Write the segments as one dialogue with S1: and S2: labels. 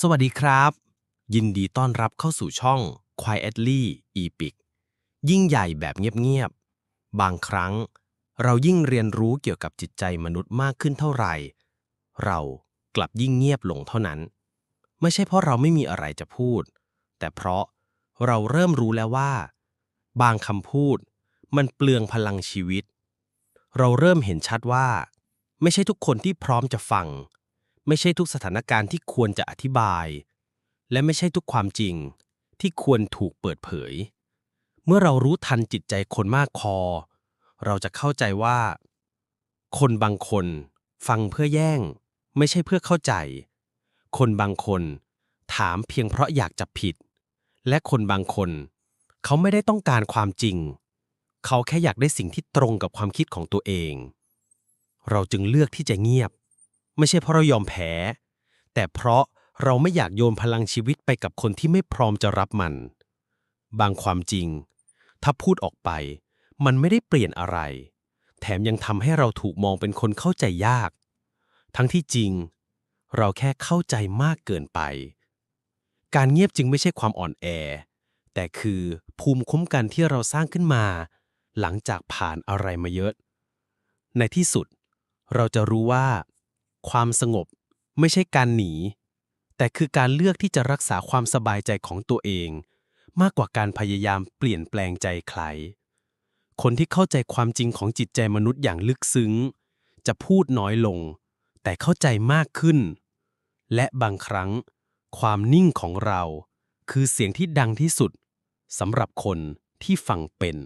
S1: สวัสดีครับ ยินดีต้อนรับเข้าสู่ช่อง Quietly Epic ยิ่งใหญ่แบบเงียบๆ บางครั้ง เรายิ่งเรียนรู้เกี่ยวกับจิตใจมนุษย์มากขึ้นเท่าไหร่ เรากลับยิ่งเงียบลงเท่านั้น ไม่ใช่เพราะเราไม่มีอะไรจะพูด แต่เพราะเราเริ่มรู้แล้วว่า บางคำพูด มันเปลืองพลังชีวิต เราเริ่มเห็นชัดว่า ไม่ใช่ทุกคนที่พร้อมจะฟัง ไม่ใช่ทุกสถานการณ์ที่ควรจะอธิบาย และไม่ใช่ทุกความจริงที่ควรถูกเปิดเผย เมื่อเรารู้ทันจิตใจคนมากพอ เราจะเข้าใจว่า คนบางคนฟังเพื่อแย่ง ไม่ใช่เพื่อเข้าใจ คนบางคนถามเพียงเพราะอยากจะผิด และคนบางคน เขาไม่ได้ต้องการความจริง เขาแค่อยากได้สิ่งที่ตรงกับความคิดของตัวเอง เราจึงเลือกที่จะเงียบ ไม่ใช่เพราะเรายอมแพ้ แต่เพราะเราไม่อยากโยนพลังชีวิตไปกับคนที่ไม่พร้อมจะรับมัน บางความจริง ถ้าพูดออกไป มันไม่ได้เปลี่ยนอะไร แถมยังทำให้เราถูกมองเป็นคนเข้าใจยาก ทั้งที่จริง เราแค่เข้าใจมากเกินไป การเงียบจึงไม่ใช่ความอ่อนแอ แต่คือภูมิคุ้มกันที่เราสร้างขึ้นมา หลังจากผ่านอะไรมาเยอะ ในที่สุด เราจะรู้ว่า ความสงบ ไม่ใช่การหนี แต่คือการเลือกที่จะรักษาความสบายใจของตัวเอง มากกว่าการพยายามเปลี่ยนแปลงใจใคร คนที่เข้าใจความจริงของจิตใจมนุษย์อย่างลึกซึ้ง จะพูดน้อยลง แต่เข้าใจมากขึ้น และบางครั้ง ความนิ่งของเรา คือเสียงที่ดังที่สุดสำหรับคนที่ฟังเป็น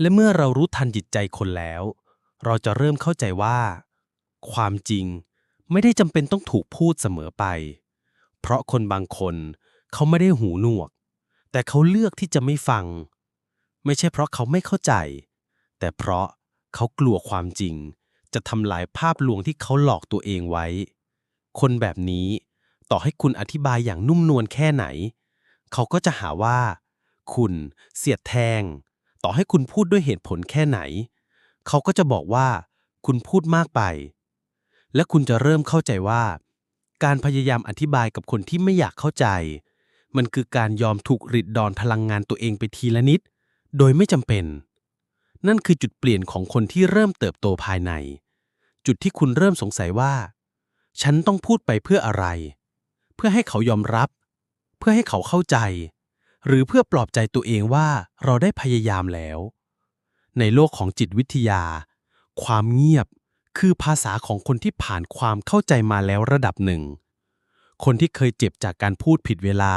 S1: และเมื่อเรารู้ทันจิตใจคนแล้ว เราจะเริ่มเข้าใจว่า ความจริงไม่ได้จำเป็นต้องถูกพูดเสมอไป เพราะคนบางคนเขาไม่ได้หูหนวก แต่เขาเลือกที่จะไม่ฟัง ไม่ใช่เพราะเขาไม่เข้าใจ แต่เพราะเขากลัวความจริง จะทำลายภาพลวงที่เขาหลอกตัวเองไว้ คนแบบนี้ต่อให้คุณอธิบายอย่างนุ่มนวลแค่ไหน เขาก็จะหาว่า คุณเสียดแทง ต่อให้คุณพูดด้วยเหตุผลแค่ไหน เขาก็จะบอกว่า คุณพูดมากไป และคุณจะเริ่มเข้าใจว่า การพยายามอธิบายกับคนที่ไม่อยากเข้าใจ มันคือการยอมถูกริดดอนพลังงานตัวเองไปทีละนิด โดยไม่จำเป็น นั่นคือจุดเปลี่ยนของคนที่เริ่มเติบโตภายใน จุดที่คุณเริ่มสงสัยว่า ฉันต้องพูดไปเพื่ออะไร เพื่อให้เขายอมรับ เพื่อให้เขาเข้าใจ หรือเพื่อปลอบใจตัวเองว่าเราได้พยายามแล้ว ในโลกของจิตวิทยา ความเงียบ คือภาษาของคนที่ผ่านความเข้าใจมาแล้วระดับหนึ่ง คนที่เคยเจ็บจากการพูดผิดเวลา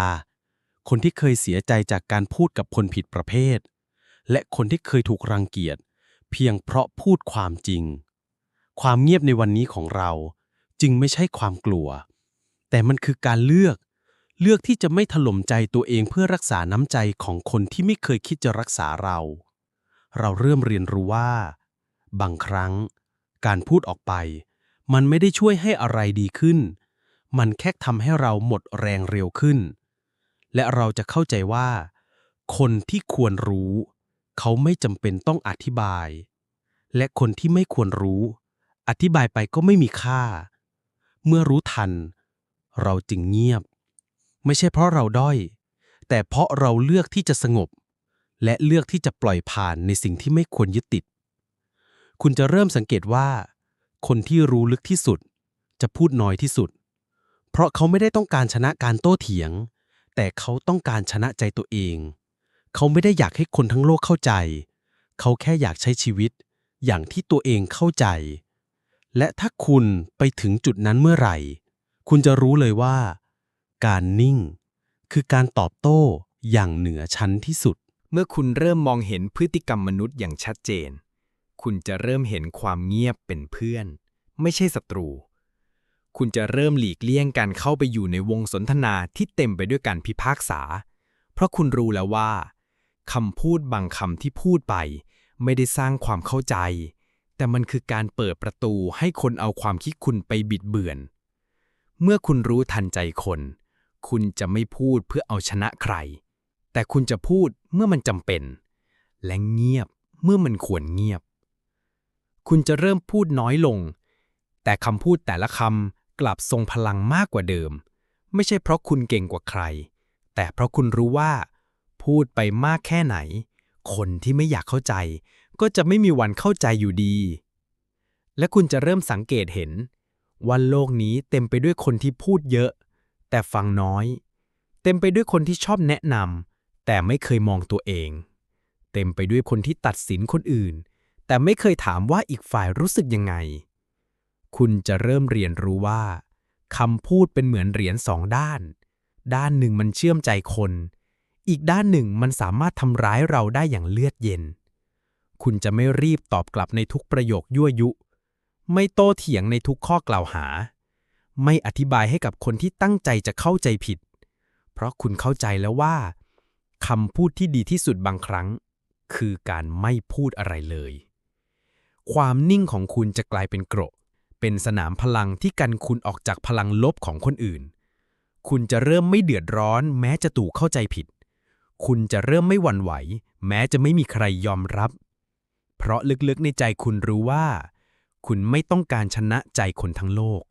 S1: คนที่เคยเสียใจจากการพูดกับคนผิดประเภท และคนที่เคยถูกรังเกียจ เพียงเพราะพูดความจริง ความเงียบในวันนี้ของเราจึงไม่ใช่ความกลัว แต่มันคือการเลือก เลือกที่จะไม่ถล่มใจตัวเองเพื่อรักษาน้ำใจของคนที่ไม่เคยคิดจะรักษาเรา เราเริ่มเรียนรู้ว่า บางครั้ง การพูดออกไป มันไม่ได้ช่วยให้อะไรดีขึ้น มันแค่ทำให้เราหมดแรงเร็วขึ้น และเราจะเข้าใจว่า คนที่ควรรู้ เขาไม่จำเป็นต้องอธิบาย และคนที่ไม่ควรรู้ อธิบายไปก็ไม่มีค่า เมื่อรู้ทัน เราจึงเงียบ ไม่ใช่เพราะเราด้อย แต่เพราะเราเลือกที่จะสงบ และเลือกที่จะปล่อยผ่านในสิ่งที่ไม่ควรยึดติด คุณจะเริ่มสังเกตว่า คนที่รู้ลึกที่สุด จะพูดน้อยที่สุด เพราะเขาไม่ได้ต้องการชนะการโต้เถียง แต่เขาต้องการชนะใจตัวเอง เขาไม่ได้อยากให้คนทั้งโลกเข้าใจ เขาแค่อยากใช้ชีวิต อย่างที่ตัวเองเข้าใจ และถ้าคุณไปถึงจุดนั้นเมื่อไหร่ คุณจะรู้เลยว่า การนิ่ง คือการตอบโต้อย่างเหนือชั้นที่สุด
S2: เมื่อคุณเริ่มมองเห็นพฤติกรรมมนุษย์อย่างชัดเจน คุณจะเริ่มเห็นความเงียบเป็นเพื่อน ไม่ใช่ศัตรู คุณจะเริ่มหลีกเลี่ยงการเข้าไปอยู่ในวงสนทนาที่เต็มไปด้วยการพิพากษา เพราะคุณรู้แล้วว่าคำพูดบางคำที่พูดไป ไม่ได้สร้างความเข้าใจ แต่มันคือการเปิดประตูให้คนเอาความคิดคุณไปบิดเบือน เมื่อคุณรู้ทันใจคน คุณจะไม่พูดเพื่อเอาชนะใคร แต่คุณจะพูดเมื่อมันจำเป็น และเงียบเมื่อมันควรเงียบ คุณจะเริ่มพูดน้อยลง แต่คำพูดแต่ละคำกลับทรงพลังมากกว่าเดิม ไม่ใช่เพราะคุณเก่งกว่าใคร แต่เพราะคุณรู้ว่า พูดไปมากแค่ไหน คนที่ไม่อยากเข้าใจ ก็จะไม่มีวันเข้าใจอยู่ดี และคุณจะเริ่มสังเกตเห็น ว่าโลกนี้เต็มไปด้วยคนที่พูดเยอะ แต่ฟังน้อย เต็มไปด้วยคนที่ชอบแนะนำแต่ไม่เคยมองตัวเอง เต็มไปด้วยคนที่ตัดสินคนอื่น แต่ไม่เคยถามว่าอีกฝ่ายรู้สึกยังไง คุณจะเริ่มเรียนรู้ว่าคำพูดเป็นเหมือนเหรียญสองด้าน ด้านหนึ่งมันเชื่อมใจคน อีกด้านหนึ่งมันสามารถทำร้ายเราได้อย่างเลือดเย็น คุณจะไม่รีบตอบกลับในทุกประโยคยั่วยุ ไม่โต้เถียงในทุกข้อกล่าวหา ไม่อธิบายให้กับคนที่ตั้งใจจะเข้าใจผิด เพราะคุณเข้าใจแล้วว่าคำพูดที่ดีที่สุดบางครั้ง คือการไม่พูดอะไรเลย ความนิ่งของคุณจะกลายเป็นโกรธเป็นสนามพลังที่กันคุณออกจากพลังลบของคนอื่น คุณจะเริ่มไม่เดือดร้อน แม้จะถูกเข้าใจผิด คุณจะเริ่มไม่หวั่นไหว แม้จะไม่มีใครยอมรับ เพราะลึกๆในใจคุณรู้ว่า คุณไม่ต้องการชนะใจคนทั้งโลก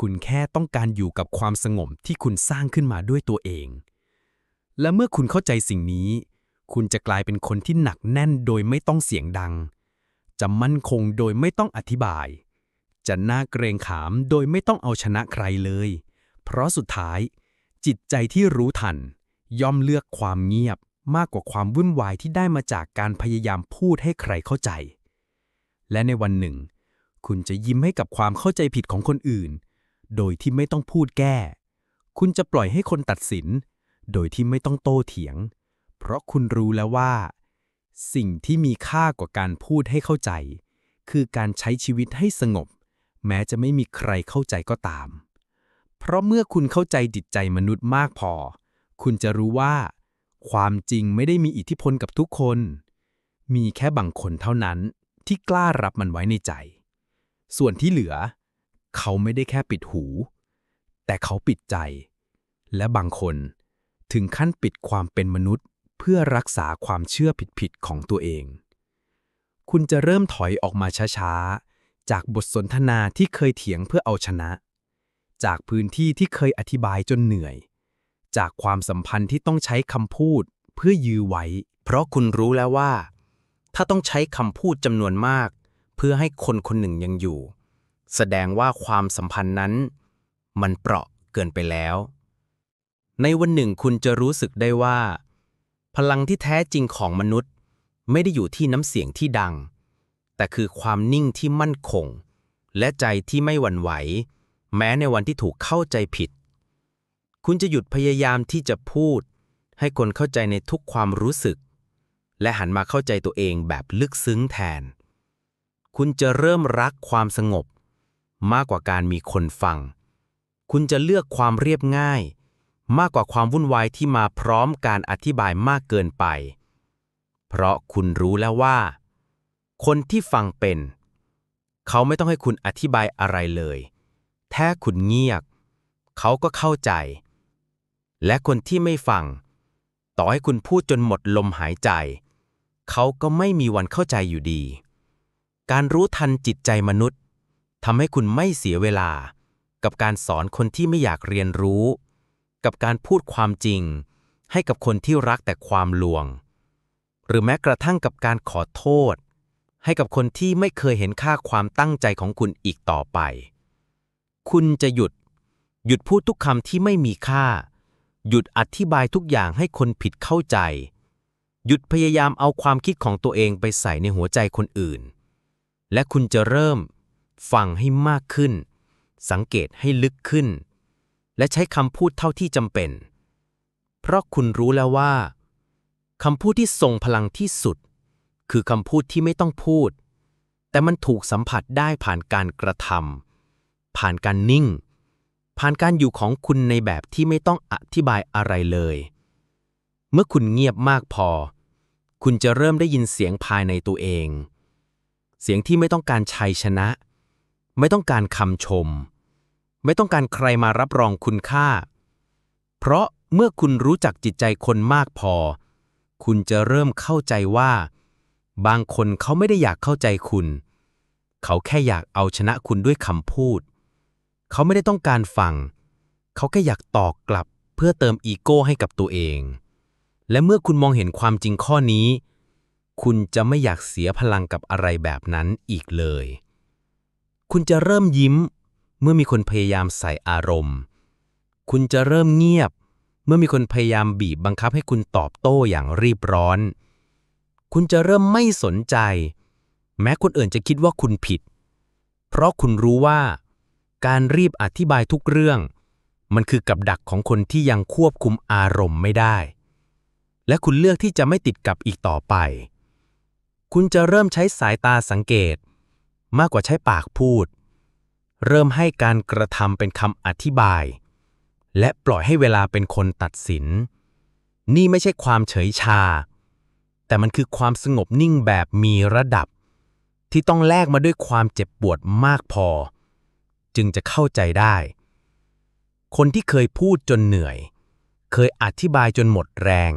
S2: คุณแค่ต้องการอยู่กับความสงบที่คุณสร้างขึ้นมาด้วยตัวเอง และเมื่อคุณเข้าใจสิ่งนี้ คุณจะกลายเป็นคนที่หนักแน่นโดยไม่ต้องเสียงดัง จะมั่นคงโดยไม่ต้องอธิบาย จะน่าเกรงขามโดยไม่ต้องเอาชนะใครเลย เพราะสุดท้าย จิตใจที่รู้ทัน ย่อมเลือกความเงียบมากกว่าความวุ่นวายที่ได้มาจากการพยายามพูดให้ใครเข้าใจ และในวันหนึ่ง คุณจะยิ้มให้กับความเข้าใจผิดของคนอื่น โดยที่ไม่ต้องพูดแก้ คุณจะปล่อยให้คนตัดสิน โดยที่ไม่ต้องโต้เถียง เพราะคุณรู้แล้วว่า สิ่งที่มีค่ากว่าการพูดให้เข้าใจ คือการใช้ชีวิตให้สงบ แม้จะไม่มีใครเข้าใจก็ตาม เพราะเมื่อคุณเข้าใจจิตใจมนุษย์มากพอ คุณจะรู้ว่า ความจริงไม่ได้มีอิทธิพลกับทุกคน มีแค่บางคนเท่านั้นที่กล้ารับมันไว้ในใจ ส่วนที่เหลือ เขาไม่ได้แค่ปิดหู แต่เขาปิดใจ และบางคนถึงขั้นปิดความเป็นมนุษย์ เพื่อรักษาความเชื่อผิดๆของตัวเอง คุณจะเริ่มถอยออกมาช้าๆ จากบทสนทนาที่เคยเถียงเพื่อเอาชนะ จากพื้นที่ที่เคยอธิบายจนเหนื่อย จากความสัมพันธ์ที่ต้องใช้คำพูดเพื่อยื้อไว้
S1: เพราะคุณรู้แล้วว่า ถ้าต้องใช้คำพูดจำนวนมาก เพื่อให้คนคนหนึ่งยังอยู่ แสดงว่าความสัมพันธ์นั้น มันเปราะเกินไปแล้ว ในวันหนึ่งคุณจะรู้สึกได้ว่า พลังที่แท้จริงของมนุษย์ ไม่ได้อยู่ที่น้ำเสียงที่ดัง แต่คือความนิ่งที่มั่นคง และใจที่ไม่หวั่นไหว แม้ในวันที่ถูกเข้าใจผิด คุณจะหยุดพยายามที่จะพูด ให้คนเข้าใจในทุกความรู้สึก และหันมาเข้าใจตัวเองแบบลึกซึ้งแทน คุณจะเริ่มรักความสงบ มากกว่าการมีคนฟัง คุณจะเลือกความเรียบง่าย มากกว่าความวุ่นวายที่มาพร้อมการอธิบายมากเกินไป เพราะคุณรู้แล้วว่า คนที่ฟังเป็น เขาไม่ต้องให้คุณอธิบายอะไรเลย แท้คุณเงียบเขาก็เข้าใจ และคนที่ไม่ฟัง ต่อให้คุณพูดจนหมดลมหายใจ เขาก็ไม่มีวันเข้าใจอยู่ดี การรู้ทันจิตใจมนุษย์ทำให้คุณไม่เสียเวลา กับการสอนคนที่ไม่อยากเรียนรู้ กับการพูดความจริง ให้กับคนที่รักแต่ความลวง หรือแม้กระทั่งกับการขอโทษ ให้กับคนที่ไม่เคยเห็นค่าความตั้งใจของคุณอีกต่อไป คุณจะหยุด หยุดพูดทุกคำที่ไม่มีค่า หยุดอธิบายทุกอย่างให้คนผิดเข้าใจ หยุดพยายามเอาความคิดของตัวเองไปใส่ในหัวใจคนอื่น และคุณจะเริ่มฟังให้มากขึ้น สังเกตให้ลึกขึ้น และใช้คำพูดเท่าที่จำเป็น เพราะคุณรู้แล้วว่าคำพูดที่ทรงพลังที่สุด คือคำพูดที่ไม่ต้องพูด แต่มันถูกสัมผัสได้ผ่านการกระทำผ่านการนิ่ง ผ่านการอยู่ของคุณในแบบที่ไม่ต้องอธิบายอะไรเลย เมื่อคุณเงียบมากพอ คุณจะเริ่มได้ยินเสียงภายในตัวเอง เสียงที่ไม่ต้องการชัยชนะ ไม่ต้องการคำชม ไม่ต้องการใครมารับรองคุณค่า เพราะเมื่อคุณรู้จักจิตใจคนมากพอ คุณจะเริ่มเข้าใจว่า บางคนเขาไม่ได้อยากเข้าใจคุณ เขาแค่อยากเอาชนะคุณด้วยคำพูด เขาไม่ได้ต้องการฟัง
S3: เขาแค่อยากตอกกลับเพื่อเติมอีโก้ให้กับตัวเอง และเมื่อคุณมองเห็นความจริงข้อนี้ คุณจะไม่อยากเสียพลังกับอะไรแบบนั้นอีกเลย คุณจะเริ่มยิ้ม เมื่อมีคนพยายามใส่อารมณ์ คุณจะเริ่มเงียบ เมื่อมีคนพยายามบีบบังคับให้คุณตอบโต้อย่างรีบร้อน คุณจะเริ่มไม่สนใจ แม้คนอื่นจะคิดว่าคุณผิด เพราะคุณรู้ว่า การรีบอธิบายทุกเรื่อง มันคือกับดักของคนที่ยังควบคุมอารมณ์ไม่ได้ และคุณเลือกที่จะไม่ติดกับอีกต่อไป คุณจะเริ่มใช้สายตาสังเกต มากกว่าใช้ปากพูด เริ่มให้การกระทำเป็นคำอธิบาย และปล่อยให้เวลาเป็นคนตัดสิน นี่ไม่ใช่ความเฉยชา แต่มันคือความสงบนิ่งแบบมีระดับ ที่ต้องแลกมาด้วยความเจ็บปวดมากพอ จึงจะเข้าใจได้ คนที่เคยพูดจนเหนื่อย เคยอธิบายจนหมดแรง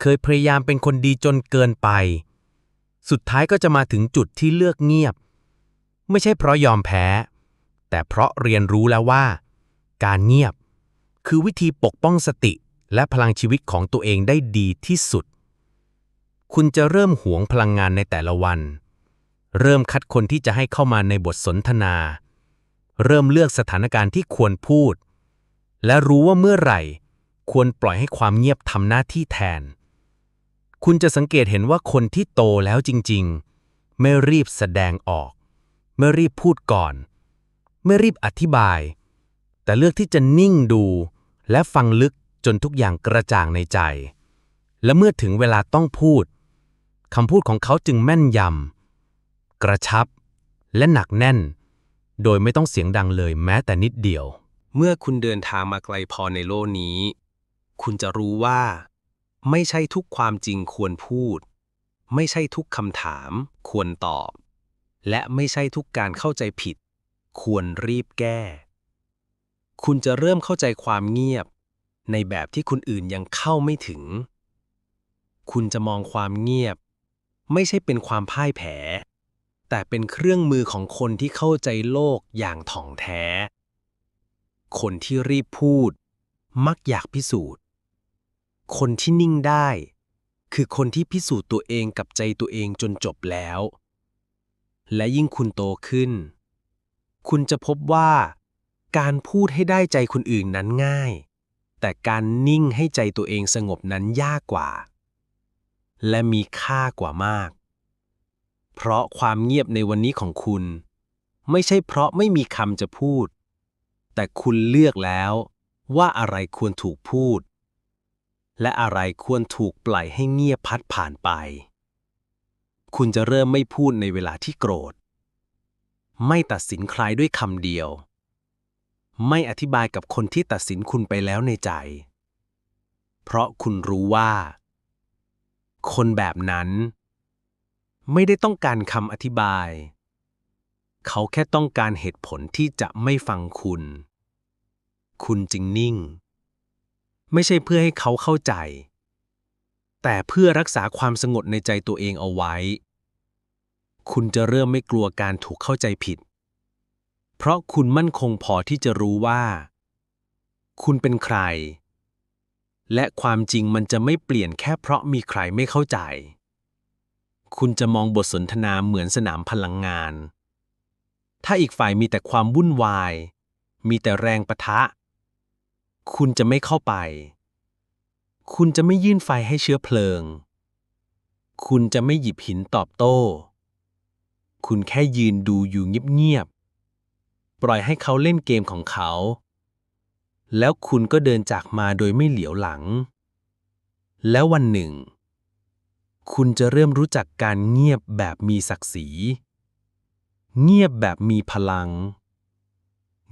S3: เคยพยายามเป็นคนดีจนเกินไป สุดท้ายก็จะมาถึงจุดที่เลือกเงียบ ไม่ใช่เพราะยอมแพ้ แต่เพราะเรียนรู้แล้วว่า การเงียบ คือวิธีปกป้องสติ และพลังชีวิตของตัวเองได้ดีที่สุด คุณจะเริ่มหวงพลังงานในแต่ละวัน เริ่มคัดคนที่จะให้เข้ามาในบทสนทนา เริ่มเลือกสถานการณ์ที่ควรพูด และรู้ว่าเมื่อไหร่ ควรปล่อยให้ความเงียบทำหน้าที่แทน คุณจะสังเกตเห็นว่าคนที่โตแล้วจริง ๆ ไม่รีบแสดงออก ไม่รีบพูดก่อน ไม่รีบอธิบาย แต่เลือกที่จะนิ่งดู และฟังลึกจนทุกอย่างกระจ่างในใจ และเมื่อถึงเวลาต้องพูดคำพูดของเขาจึงแม่นยำกระชับ และหนักแน่น โดยไม่ต้องเสียงดังเลยแม้แต่นิดเดียว
S2: เมื่อคุณเดินทางมาไกลพอในโลกนี้ คุณจะรู้ว่า ไม่ใช่ทุกความจริงควรพูด ไม่ใช่ทุกคำถาม ควรตอบ และไม่ใช่ทุกการเข้าใจผิด ควรรีบแก้ คุณจะเริ่มเข้าใจความเงียบ ในแบบที่คนอื่นยังเข้าไม่ถึง คุณจะมองความเงียบ ไม่ใช่เป็นความพ่ายแพ้แต่เป็นเครื่องมือของคนที่เข้าใจโลกอย่างถ่องแท้ คนที่รีบพูด มักอยากพิสูจน์ คนที่นิ่งได้ คือคนที่พิสูจน์ตัวเองกับใจตัวเองจนจบแล้ว และยิ่งคุณโตขึ้น คุณจะพบว่า การพูดให้ได้ใจคนอื่นนั้นง่าย แต่การนิ่งให้ใจตัวเองสงบนั้นยากกว่า และมีค่ากว่ามาก เพราะความเงียบในวันนี้ของคุณ ไม่ใช่เพราะไม่มีคำจะพูด แต่คุณเลือกแล้วว่าอะไรควรถูกพูด และอะไรควรถูกปล่อยให้เงียบพัดผ่านไป คุณจะเริ่มไม่พูดในเวลาที่โกรธ ไม่ตัดสินใครด้วยคำเดียว ไม่อธิบายกับคนที่ตัดสินคุณไปแล้วในใจ เพราะคุณรู้ว่า คนแบบนั้น ไม่ได้ต้องการคำอธิบาย เขาแค่ต้องการเหตุผลที่จะไม่ฟังคุณ คุณจึงนิ่ง ไม่ใช่เพื่อให้เขาเข้าใจ แต่เพื่อรักษาความสงบในใจตัวเองเอาไว้ คุณจะเริ่มไม่กลัวการถูกเข้าใจผิด เพราะคุณมั่นคงพอที่จะรู้ว่า คุณเป็นใคร และความจริงมันจะไม่เปลี่ยนแค่เพราะมีใครไม่เข้าใจ คุณจะมองบทสนทนาเหมือนสนามพลังงาน ถ้าอีกฝ่ายมีแต่ความวุ่นวาย มีแต่แรงปะทะ คุณจะไม่เข้าไป คุณจะไม่ยื่นไฟให้เชื้อเพลิง คุณจะไม่หยิบหินตอบโต้ คุณแค่ยืนดูอยู่เงียบๆ ปล่อยให้เขาเล่นเกมของเขา แล้วคุณก็เดินจากมาโดยไม่เหลียวหลัง แล้ววันหนึ่ง คุณจะเริ่มรู้จักการเงียบแบบมีศักดิ์ศรี เงียบแบบมีพลัง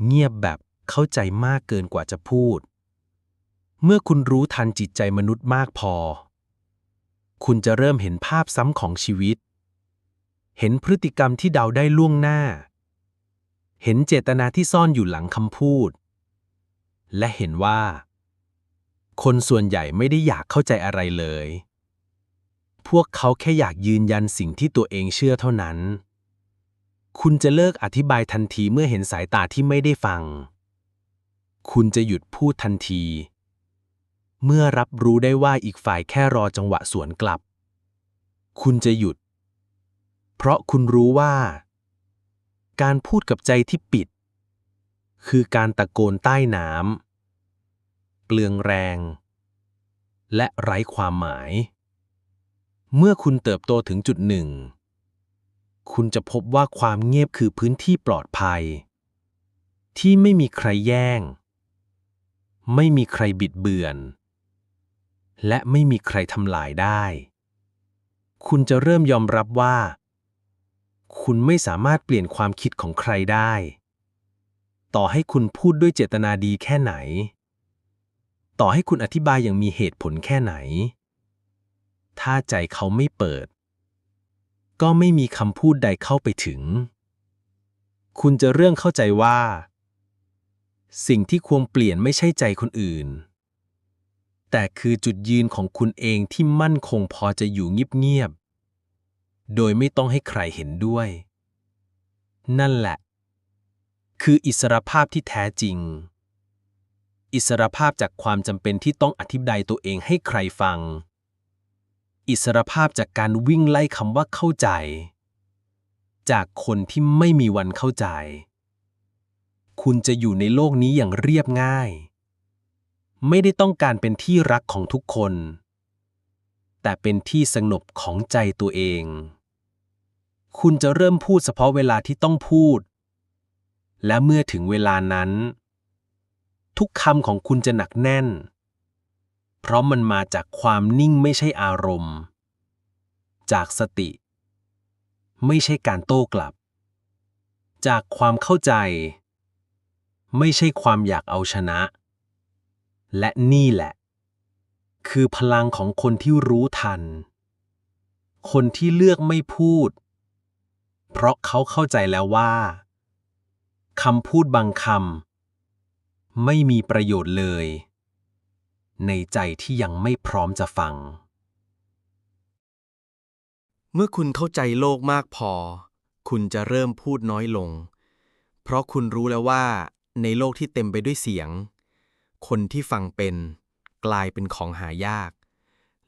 S2: เงียบแบบเข้าใจมากเกินกว่าจะพูด เมื่อคุณรู้ทันจิตใจมนุษย์มากพอ คุณจะเริ่มเห็นภาพซ้ำของชีวิต เห็นพฤติกรรมที่เดาได้ล่วงหน้า เห็นเจตนาที่ซ่อนอยู่หลังคำพูด และเห็นว่า คนส่วนใหญ่ไม่ได้อยากเข้าใจอะไรเลย พวกเขาแค่อยากยืนยันสิ่งที่ตัวเองเชื่อเท่านั้น คุณจะเลิกอธิบายทันทีเมื่อเห็นสายตาที่ไม่ได้ฟัง
S4: คุณจะหยุดพูดทันที เมื่อรับรู้ได้ว่าอีกฝ่ายแค่รอจังหวะสวนกลับ คุณจะหยุด เพราะคุณรู้ว่า การพูดกับใจที่ปิด คือการตะโกนใต้น้ำเปลืองแรง และไร้ความหมาย เมื่อคุณเติบโตถึงจุดหนึ่ง คุณจะพบว่าความเงียบคือพื้นที่ปลอดภัย ที่ไม่มีใครแย่ง ไม่มีใครบิดเบือน และไม่มีใครทำลายได้ คุณจะเริ่มยอมรับว่า คุณไม่สามารถเปลี่ยนความคิดของใครได้ ต่อให้คุณพูดด้วยเจตนาดีแค่ไหน ต่อให้คุณอธิบายอย่างมีเหตุผลแค่ไหน ถ้าใจเขาไม่เปิด ก็ไม่มีคำพูดใดเข้าไปถึง คุณจะเรื่องเข้าใจว่า สิ่งที่ควรเปลี่ยนไม่ใช่ใจคนอื่น แต่คือจุดยืนของคุณเองที่มั่นคงพอจะอยู่เงียบ โดยไม่ต้องให้ใครเห็นด้วย นั่นแหละ คืออิสรภาพที่แท้จริง อิสรภาพจากความจำเป็นที่ต้องอธิบายตัวเองให้ใครฟัง อิสรภาพจากการวิ่งไล่คำว่าเข้าใจ จากคนที่ไม่มีวันเข้าใจ คุณจะอยู่ในโลกนี้อย่างเรียบง่าย ไม่ได้ต้องการเป็นที่รักของทุกคนแต่เป็นที่สงบของใจตัวเอง คุณจะเริ่มพูดเฉพาะเวลาที่ต้องพูด และเมื่อถึงเวลานั้น ทุกคำของคุณจะหนักแน่น เพราะมันมาจากความนิ่งไม่ใช่อารมณ์ จากสติ ไม่ใช่การโต้กลับ จากความเข้าใจ ไม่ใช่ความอยากเอาชนะ และนี่แหละ คือพลังของคนที่รู้ทัน คนที่เลือกไม่พูด เพราะเขาเข้าใจแล้วว่าคำพูดบางคำไม่มีประโยชน์เลย ในใจที่ยังไม่พร้อมจะฟัง
S2: เมื่อคุณเข้าใจโลกมากพอ คุณจะเริ่มพูดน้อยลง เพราะคุณรู้แล้วว่า ในโลกที่เต็มไปด้วยเสียง คนที่ฟังเป็น กลายเป็นของหายาก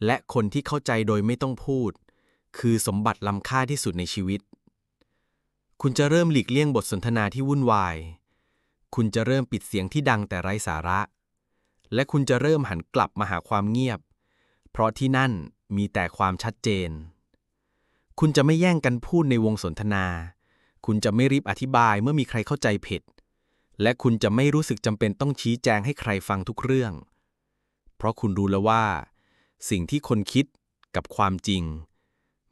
S2: และคนที่เข้าใจโดยไม่ต้องพูด คือสมบัติล้ำค่าที่สุดในชีวิต คุณจะเริ่มหลีกเลี่ยงบทสนทนาที่วุ่นวาย คุณจะเริ่มปิดเสียงที่ดังแต่ไร้สาระ และคุณจะเริ่มหันกลับมาหาความเงียบ เพราะที่นั่นมีแต่ความชัดเจน คุณจะไม่แย่งกันพูดในวงสนทนา คุณจะไม่รีบอธิบายเมื่อมีใครเข้าใจผิด และคุณจะไม่รู้สึกจำเป็นต้องชี้แจงให้ใครฟังทุกเรื่อง เพราะคุณรู้แล้วว่า สิ่งที่คนคิดกับความจริง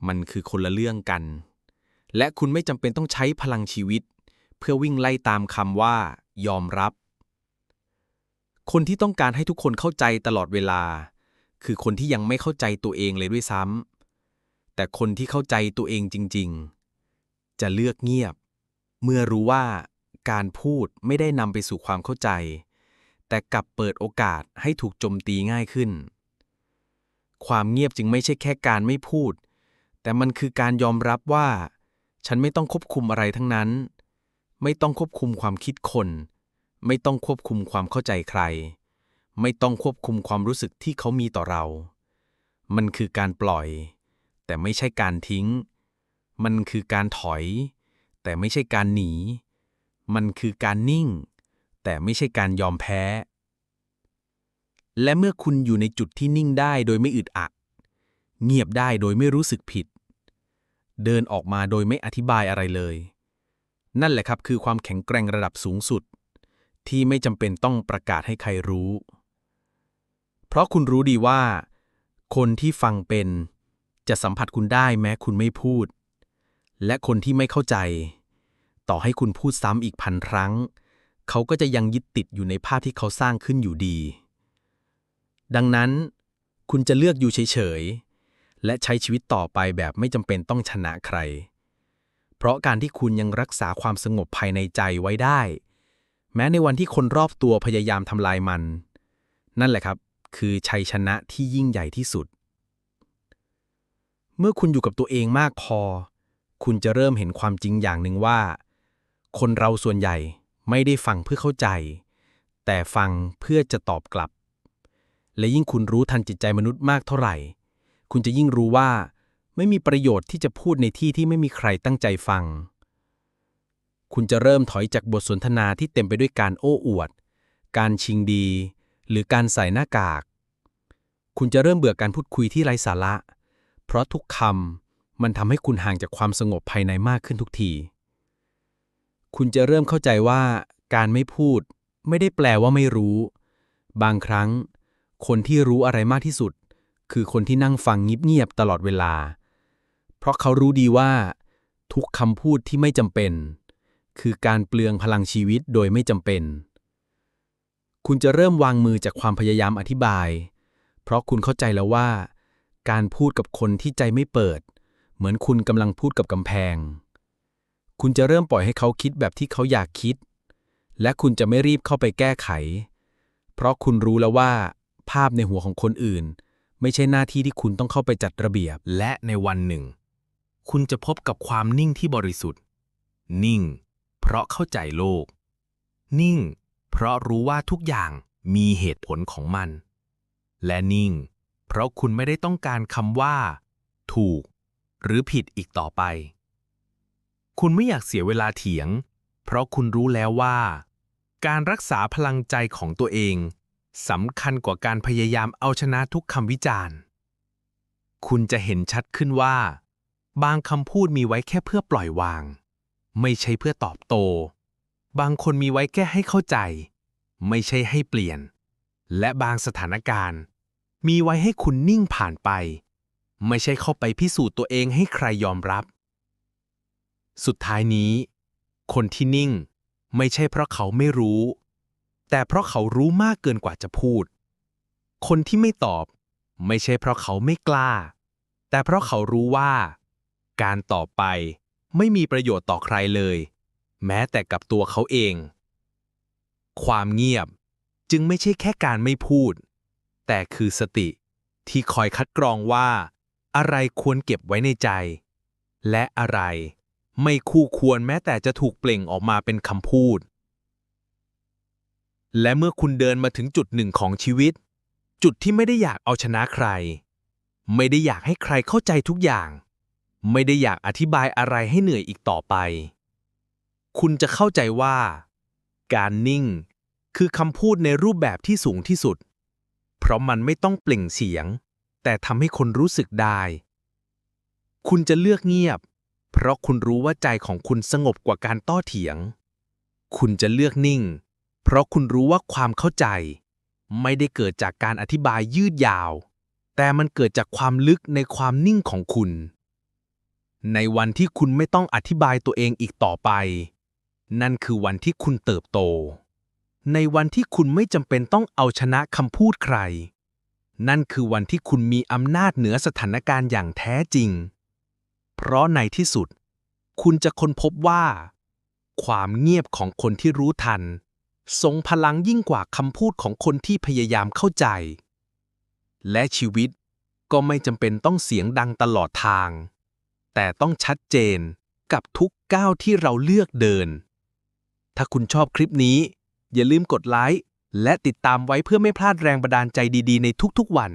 S2: มันคือคนละเรื่องกัน และคุณไม่จำเป็นต้องใช้พลังชีวิต เพื่อวิ่งไล่ตามคำว่า ยอมรับ คนที่ต้องการให้ทุกคนเข้าใจตลอดเวลา คือคนที่ยังไม่เข้าใจตัวเองเลยด้วยซ้ำแต่คนที่เข้าใจตัวเองจริง ๆ จะเลือกเงียบ เมื่อรู้ว่าการพูดไม่ได้นำไปสู่ความเข้าใจ แต่กลับเปิดโอกาสให้ถูกโจมตีง่ายขึ้น ความเงียบจึงไม่ใช่แค่การไม่พูด แต่มันคือการยอมรับว่า ฉันไม่ต้องควบคุมอะไรทั้งนั้น ไม่ต้องควบคุมความคิดคน ไม่ต้องควบคุมความเข้าใจใคร ไม่ต้องควบคุมความรู้สึกที่เขามีต่อเรา มันคือการปล่อย แต่ไม่ใช่การทิ้ง มันคือการถอย แต่ไม่ใช่การหนี มันคือการนิ่ง แต่ไม่ใช่การยอมแพ้ และเมื่อคุณอยู่ในจุดที่นิ่งได้โดยไม่อึดอัด เงียบได้โดยไม่รู้สึกผิด เดินออกมาโดยไม่อธิบายอะไรเลย นั่นแหละครับคือความแข็งแกร่งระดับสูงสุด ที่ไม่จำเป็นต้องประกาศให้ใครรู้ เพราะคุณรู้ดีว่า คนที่ฟังเป็น จะสัมผัสคุณได้แม้คุณไม่พูด และคนที่ไม่เข้าใจ ต่อให้คุณพูดซ้ำอีกพันครั้ง เขาก็จะยังยึดติดอยู่ในภาพที่เขาสร้างขึ้นอยู่ดี ดังนั้น คุณจะเลือกอยู่เฉยๆ และใช้ชีวิตต่อไปแบบไม่จำเป็นต้องชนะใคร เพราะการที่คุณยังรักษาความสงบภายในใจไว้ได้ แม้ในวันที่คนรอบตัวพยายามทำลายมัน นั่นแหละครับ คือชัยชนะที่ยิ่งใหญ่ที่สุด เมื่อคุณอยู่กับตัวเองมากพอ คุณจะเริ่มเห็นความจริงอย่างหนึ่งว่า คนเราส่วนใหญ่ไม่ได้ฟังเพื่อเข้าใจ
S5: แต่ฟังเพื่อจะตอบกลับ และยิ่งคุณรู้ทันจิตใจมนุษย์มากเท่าไหร่ คุณจะยิ่งรู้ว่า ไม่มีประโยชน์ที่จะพูดในที่ที่ไม่มีใครตั้งใจฟัง คุณจะเริ่มถอยจากบทสนทนาที่เต็มไปด้วยการโอ้อวด การชิงดี หรือการใส่หน้ากาก คุณจะเริ่มเบื่อการพูดคุยที่ไร้สาระ เพราะทุกคำมันทำให้คุณห่างจากความสงบภายในมากขึ้นทุกที คุณจะเริ่มเข้าใจว่า การไม่พูด ไม่ได้แปลว่าไม่รู้ บางครั้ง คนที่รู้อะไรมากที่สุด คือคนที่นั่งฟังเงียบๆตลอดเวลา เพราะเขารู้ดีว่า ทุกคำพูดที่ไม่จำเป็น คือการเปลืองพลังชีวิตโดยไม่จำเป็น คุณจะเริ่มวางมือจากความพยายามอธิบาย เพราะคุณเข้าใจแล้วว่า การพูดกับคนที่ใจไม่เปิด เหมือนคุณกำลังพูดกับกำแพง คุณจะเริ่มปล่อยให้เขาคิดแบบที่เขาอยากคิด และคุณจะไม่รีบเข้าไปแก้ไข เพราะคุณรู้แล้วว่า ภาพในหัวของคนอื่น ไม่ใช่หน้าที่ที่คุณต้องเข้าไปจัดระเบียบ
S2: และในวันหนึ่ง คุณจะพบกับความนิ่งที่บริสุทธิ์ นิ่ง เพราะเข้าใจโลก นิ่ง เพราะรู้ว่าทุกอย่างมีเหตุผลของมัน และนิ่ง เพราะคุณไม่ได้ต้องการคำว่า ถูก หรือผิดอีกต่อไป คุณไม่อยากเสียเวลาเถียง เพราะคุณรู้แล้วว่า การรักษาพลังใจของตัวเอง สำคัญกว่าการพยายามเอาชนะทุกคำวิจารณ์ คุณจะเห็นชัดขึ้นว่า บางคำพูดมีไว้แค่เพื่อปล่อยวาง ไม่ใช่เพื่อตอบโต บางคนมีไว้แค่ให้เข้าใจ ไม่ใช่ให้เปลี่ยน และบางสถานการณ์ มีไว้ให้คุณนิ่งผ่านไป ไม่ใช่เข้าไปพิสูจน์ตัวเองให้ใครยอมรับ สุดท้ายนี้ คนที่นิ่ง ไม่ใช่เพราะเขาไม่รู้ แต่เพราะเขารู้มากเกินกว่าจะพูด คนที่ไม่ตอบ ไม่ใช่เพราะเขาไม่กล้า แต่เพราะเขารู้ว่า การตอบไปไม่มีประโยชน์ต่อใครเลย แม้แต่กับตัวเขาเอง ความเงียบจึงไม่ใช่แค่การไม่พูด แต่คือสติที่คอยคัดกรองว่า อะไรควรเก็บไว้ในใจ และอะไรไม่คู่ควรแม้แต่จะถูกเปล่งออกมาเป็นคำพูด และเมื่อคุณเดินมาถึงจุดหนึ่งของชีวิต จุดที่ไม่ได้อยากเอาชนะใคร ไม่ได้อยากให้ใครเข้าใจทุกอย่าง ไม่ได้อยากอธิบายอะไรให้เหนื่อยอีกต่อไป คุณจะเข้าใจว่า การนิ่ง คือคำพูดในรูปแบบที่สูงที่สุด เพราะมันไม่ต้องเปล่งเสียง แต่ทำให้คนรู้สึกได้ คุณจะเลือกเงียบ เพราะคุณรู้ว่าใจของคุณสงบกว่าการต้อเถียง คุณจะเลือกนิ่ง เพราะคุณรู้ว่าความเข้าใจ ไม่ได้เกิดจากการอธิบายยืดยาว แต่มันเกิดจากความลึกในความนิ่งของคุณ ในวันที่คุณไม่ต้องอธิบายตัวเองอีกต่อไป นั่นคือวันที่คุณเติบโต ในวันที่คุณไม่จำเป็นต้องเอาชนะคำพูดใคร นั่นคือวันที่คุณมีอำนาจเหนือสถานการณ์อย่างแท้จริง เพราะในที่สุด คุณจะค้นพบว่า ความเงียบของคนที่รู้ทัน ทรงพลังยิ่งกว่าคำพูดของคนที่พยายามเข้าใจ และชีวิตก็ไม่จำเป็นต้องเสียงดังตลอดทาง แต่ต้องชัดเจนกับทุกก้าวที่เราเลือกเดิน ถ้าคุณชอบคลิปนี้ อย่าลืมกดไลค์และติดตามไว้เพื่อไม่พลาดแรงบันดาลใจดีๆ ในทุกๆวัน